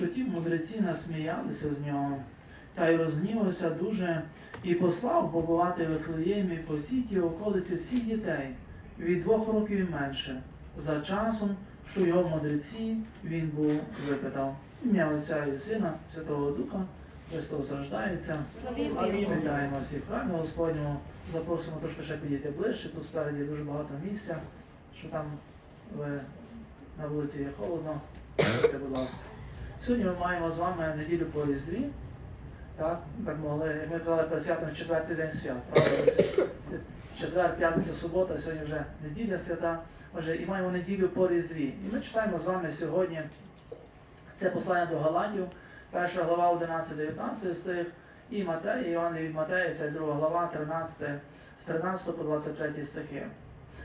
що ті мудреці насміялися з нього, та й розгнівався дуже, і послав побувати в Вифлеємі по всій тій околиці всіх дітей від двох років і менше, за часом, що його мудреці він був випитав. Ім'я Отця і Сина, Святого Духа, Христос рождається. Вітаємо всіх храмі Господньому. Запросимо трошки ще підійти ближче. Тут спереді дуже багато місця, що там ви на вулиці є холодно. Будьте, будь ласка. Сьогодні ми маємо з вами неділю по Різдві. Так, так могли, ми присвятимо четвертий день свят? Четвер, п'ятниця, субота, сьогодні вже неділя свята. Отже, і маємо неділю по Різдві. І ми читаємо з вами сьогодні це послання до Галатів, перша глава 11-19 стих, і Матея, Івана від Матея, це друга глава, 13, з 13 по 23 стихи.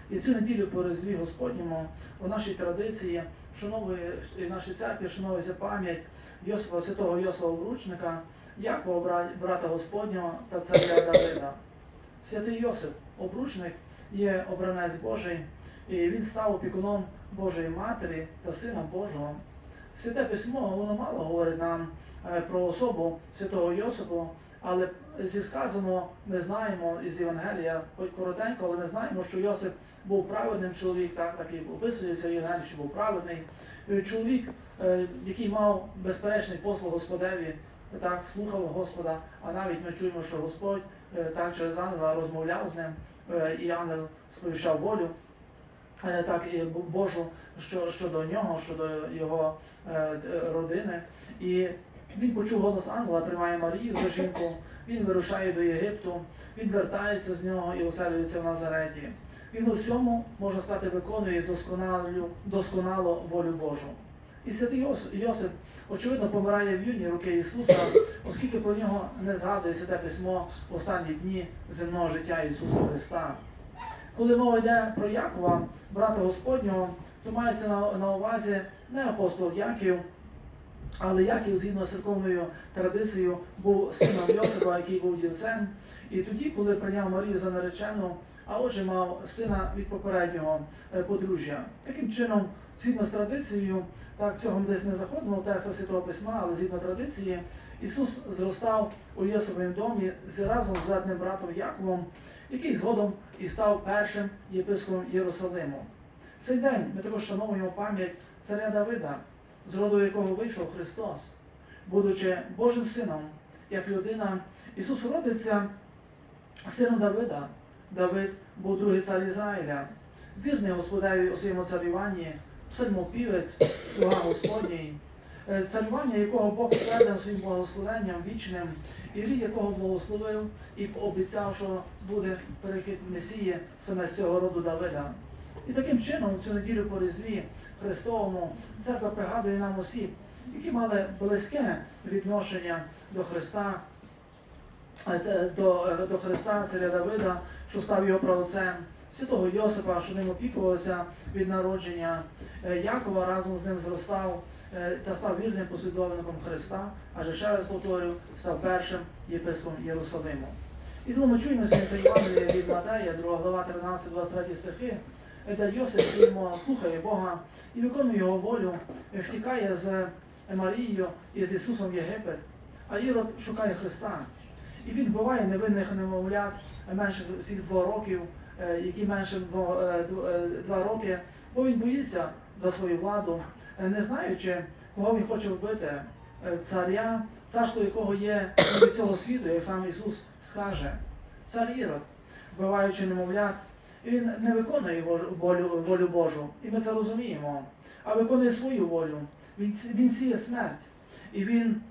І цю неділю по Різдві Господньому у нашій традиції вшановує і в нашій церкві вшановується пам'ять Йосипа, святого Йосипа Обручника, Якова, брата Господнього та царя Давида. Святий Йосип, обручник, є обранець Божий, і він став опікуном Божої Матері та Сина Божого. Святе письмо воно мало говорить нам е, про особу святого Йосипу, але зі сказаного ми знаємо із Євангелія, хоч коротенько, але ми знаємо, що Йосип був праведним чоловік, так, так і описується в що був праведний. Чоловік, е, який мав безперечний послуг Господеві, так, слухав Господа, а навіть ми чуємо, що Господь е, так через ангела розмовляв з ним, е, і ангел сповіщав волю так і Божу щодо нього, щодо його родини. І він почув голос ангела, приймає Марію за жінку, він вирушає до Єгипту, він вертається з нього і оселюється в Назареті. Він у всьому, можна сказати, виконує досконалу, досконало волю Божу. І святий Йос- Йосип, очевидно, помирає в юні руки Ісуса, оскільки про нього не згадує святе письмо в останні дні земного життя Ісуса Христа. Коли мова йде про Якова, брата Господнього, то мається на увазі не апостол Яків, але Яків, згідно з церковною традицією, був сином Йосипа, який був дівцем. І тоді, коли прийняв Марію за наречену, а отже мав сина від попереднього е, подружжя. Таким чином, згідно з традицією, так цього десь не заходимо в текст Святого Письма, але згідно традиції, Ісус зростав у Йосиповім домі разом з братним братом Яковом, який згодом і став першим єпископом Єрусалиму. В цей день ми також шановуємо пам'ять царя Давида, з роду якого вийшов Христос, будучи Божим сином, як людина, Ісус родиться сином Давида. Давид був другий цар Ізраїля, вірний Господеві у своєму царюванні, псальмопівець, слуга Господній, е, царювання якого Бог передав своїм благословенням вічним, і рід якого благословив і обіцяв, що буде перехід Месії саме з цього роду Давида. І таким чином, цю неділю по Різдві Христовому церква пригадує нам осіб, які мали близьке відношення до Христа, до, е, до Христа, царя Давида, що став його правоцем, святого Йосипа, що ним опікувався від народження, е, Якова разом з ним зростав е, та став вірним послідовником Христа, адже ще раз повторюю, став першим єпископом Єрусалиму. І тому ми чуємо це Євангеліє від Матея, 2 глава 13-23 стихи, де Йосип йому слухає Бога і виконує його волю, е, втікає з Марією і з Ісусом в Єгипет, а Ірод шукає Христа. І він вбиває невинних немовлят е, менше всіх двох років, е, які менше е, е, два роки, бо він боїться за свою владу, е, не знаючи, кого він хоче вбити, е, царя, царство якого є від цього світу, як сам Ісус скаже. Цар Ірод, вбиваючи немовлят, він не виконує волю, волю Божу, і ми це розуміємо, а виконує свою волю. Він, він сіє смерть. І він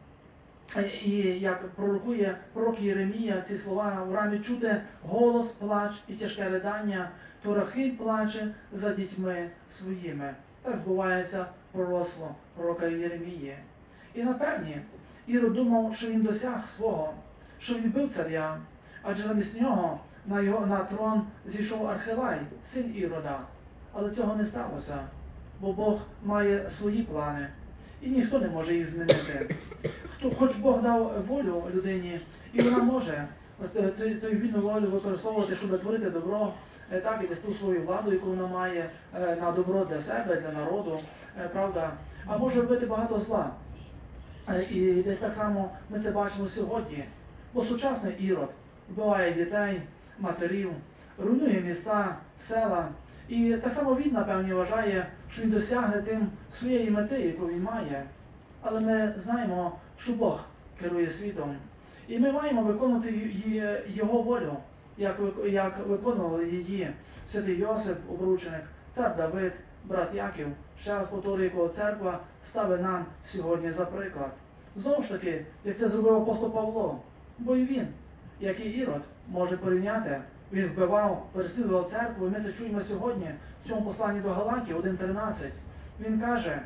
і як пророкує пророк Єремія ці слова в рамі чути голос, плач і тяжке ридання, то Рахиль плаче за дітьми своїми. Так збувається пророцтво пророка Єремії. І напевні Ірод думав, що він досяг свого, що він бив царя, адже замість нього на його на трон зійшов Архилай, син Ірода. Але цього не сталося, бо Бог має свої плани, і ніхто не може їх змінити. Хто, хоч Бог дав волю людині, і вона може той, вільну волю використовувати, щоб творити добро, е, так і ту свою владу, яку вона має е, на добро для себе, для народу, е, правда, а може робити багато зла. І десь так само ми це бачимо сьогодні. Бо сучасний ірод вбиває дітей, матерів, руйнує міста, села. І так само він, напевне, вважає, що він досягне тим своєї мети, яку він має. Але ми знаємо, що Бог керує світом. І ми маємо виконувати Його волю, як, виконували її святий Йосип, обрученик, цар Давид, брат Яків, ще раз повторюю, якого церква ставить нам сьогодні за приклад. Знову ж таки, як це зробив апостол Павло, бо і він, як і Ірод, може порівняти. Він вбивав, переслідував церкву, і ми це чуємо сьогодні в цьому посланні до Галатів 1.13. Він каже: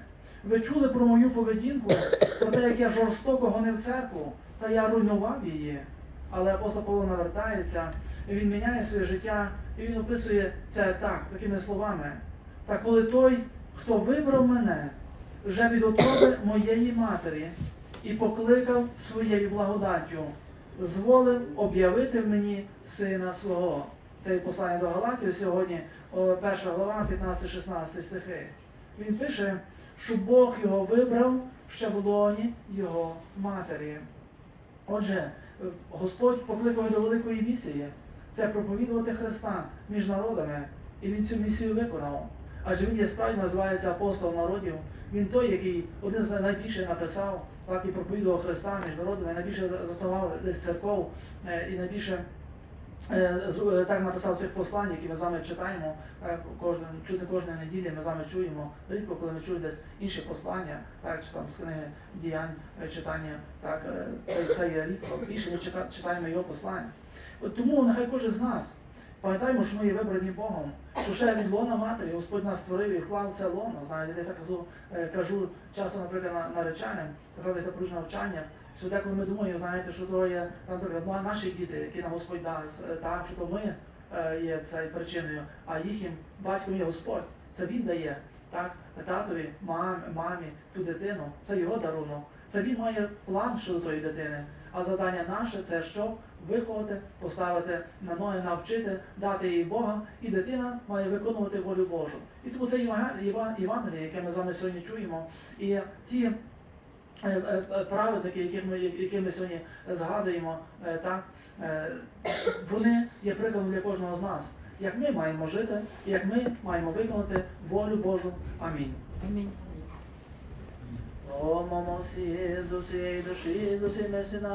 ви чули про мою поведінку, про те, як я жорстоко гонив церкву, та я руйнував її. Але апостол Павло навертається, і він міняє своє життя, і він описує це так, такими словами. Та коли той, хто вибрав мене, вже від утроби моєї матері і покликав своєю благодаттю, зволив об'явити мені сина свого. Це і послання до Галатів сьогодні, о, перша глава, 15-16 стихи. Він пише, що Бог його вибрав ще в лоні його матері. Отже, е, Господь покликав до великої місії це проповідувати Христа між народами, і він цю місію виконав. Адже він є справді називається апостол народів. Він той, який один з найбільше написав, так і проповідував Христа між народами, найбільше заснував десь церков е, і найбільше е, е, так написав цих послань, які ми з вами читаємо кожен, чути кожної неділі, ми з вами чуємо. Рідко, коли ми чуємо десь інші послання, так, чи там з книги діянь читання, так, це, це є рідко. Більше ми читаємо його послання. От тому нехай кожен з нас. Пам'ятаємо, що ми є вибрані Богом, що ще від лона матері Господь нас створив і вклав це лоно. Знаєте, десь я кажу, е, кажу часто, наприклад, на- нареченим, казав десь порушення навчання, що деколи ми думаємо, знаєте, що то є, наприклад, ну, наші діти, які нам Господь дасть, е, так, що то ми е, є цією причиною, а їхнім батьком є Господь. Це Він дає, так, татові, мамі, мамі, ту дитину, це його дарунок. Це він має план щодо тої дитини. А завдання наше це що? Виховати, поставити на ноги, навчити, дати їй Бога, і дитина має виконувати волю Божу. І тому це Євангеліє, Єва- Євангеліє, яке ми з вами сьогодні чуємо, і ці е, е, е, праведники, яких ми, які ми сьогодні згадуємо, так, вони є прикладом для кожного з нас. Як ми маємо жити, як ми маємо виконати волю Божу. Амінь. Амінь. О, мамо, сі, з усієї душі, з усієї мислі нашої.